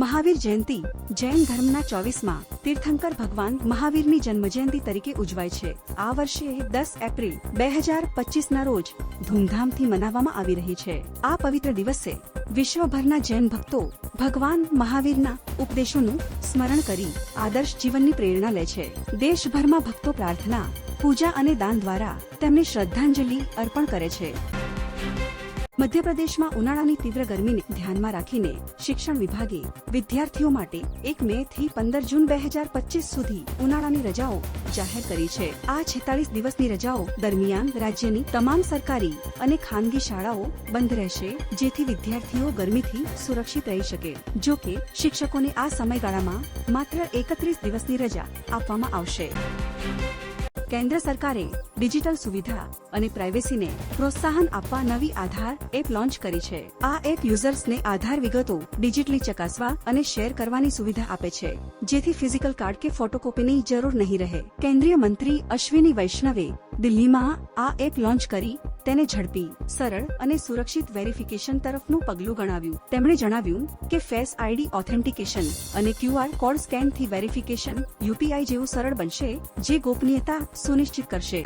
મહાવીર જયંતિ જૈન ધર્મના ચોવીસમાં તીર્થંકર ભગવાન મહાવીરની જન્મજયંતિ તરીકે ઉજવાય છે. આ વર્ષે દસ એપ્રિલ બે હજાર પચીસના રોજ ધૂમધામથી મનાવવામાં આવી રહી છે. આ પવિત્ર દિવસે વિશ્વભરના જૈન ભક્તો ભગવાન મહાવીરના ઉપદેશોનું સ્મરણ કરી આદર્શ જીવનની પ્રેરણા લે છે. દેશભરમાં ભક્તો પ્રાર્થના, પૂજા અને દાન દ્વારા તેમને શ્રદ્ધાંજલિ અર્પણ કરે છે. મધ્યપ્રદેશમાં ઉનાળાની તીવ્ર ગરમીને ધ્યાનમાં રાખીને શિક્ષણ વિભાગે વિદ્યાર્થીઓ માટે એક મે થી પંદર જૂન બે હજાર પચીસ સુધી ઉનાળાની રજાઓ જાહેર કરી છે. આ છેતાલીસ દિવસની રજાઓ દરમિયાન રાજ્યની તમામ સરકારી અને ખાનગી શાળાઓ બંધ રહેશે, જેથી વિદ્યાર્થીઓ ગરમીથી સુરક્ષિત રહી શકે. જો કે, શિક્ષકોને આ સમયગાળામાં માત્ર એકત્રીસ દિવસની રજા આપવામાં આવશે. કેન્દ્ર સરકારે ડિજિટલ સુવિધા અને પ્રાઇવેસીને પ્રોત્સાહન આપવા નવી આધાર એપ લોન્ચ કરી છે. આ એપ યુઝર્સને આધાર વિગતો ડિજિટલી ચકાસવા અને શેર કરવાની સુવિધા આપે છે. જેથી ફિઝિકલ કાર્ડ કે ફોટોકોપીની જરૂર નહીં રહે. કેન્દ્રીય મંત્રી અશ્વિની વૈષ્ણવે દિલ્હીમાં આ એપ લોન્ચ કરી તેને ઝડપી, સરળ અને સુરક્ષિત વેરિફિકેશન તરફનું પગલું ગણાવ્યું. તેમણે જણાવ્યું કે ફેસ આઈડી ઓથેન્ટિકેશન અને ક્યુઆર કોડ સ્કેનથી વેરિફિકેશન યુપીઆઈ જેવું સરળ બનશે, જે ગોપનીયતા સુનિશ્ચિત કરશે.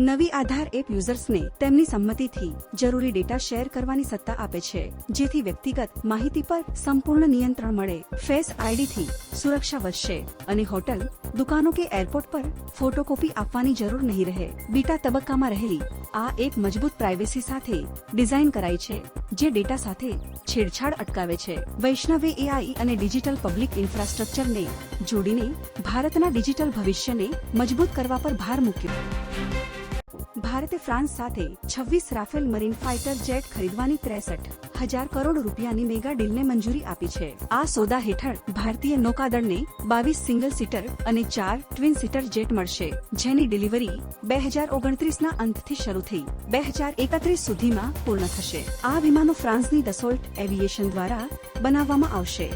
નવી આધાર એપ યુઝર્સને તેમની સંમતિથી જરૂરી ડેટા શેર કરવાની સત્તા આપે છે, જેથી વ્યક્તિગત માહિતી પર સંપૂર્ણ નિયંત્રણ મળે. ફેસ આઈડીથી સુરક્ષા વધશે અને હોટલ દુકાનો કે એરપોર્ટ પર ફોટોકોપી આપવાની જરૂર નહીં રહે બીટા તબક્કામાં રહેલી આ એક મજબૂત પ્રાઇવેસી સાથે ડિઝાઇન કરાઈ છે જે ડેટા સાથે છેડછાડ અટકાવે છે વૈષ્ણવે એઆઈ અને ડિજિટલ પબ્લિક ઇન્ફ્રાસ્ટ્રક્ચરને જોડીને ભારતના ડિજિટલ ભવિષ્યને મજબૂત કરવા પર ભાર મૂક્યો ભારતે ફ્રાન્સ સાથે છવ્વીસ રાફેલ મરીન ફાઇટર જેટ ખરીદવાની ત્રેસઠ હજાર કરોડ રૂપિયાની મેગા ડીલને મંજૂરી આપી છે. આ સોદા હેઠળ ભારતીય નૌકાદળને બાવીસ સિંગલ સીટર અને ચાર ટ્વિન સીટર જેટ મળશે, જેની ડિલિવરી બે હજાર ઓગણત્રીસના અંતથી શરૂ થઈ બે હજાર એકત્રીસ સુધીમાં પૂર્ણ થશે. આ વિમાનો ફ્રાન્સની દસોલ્ટ એવિએશન દ્વારા બનાવવામાં આવશે.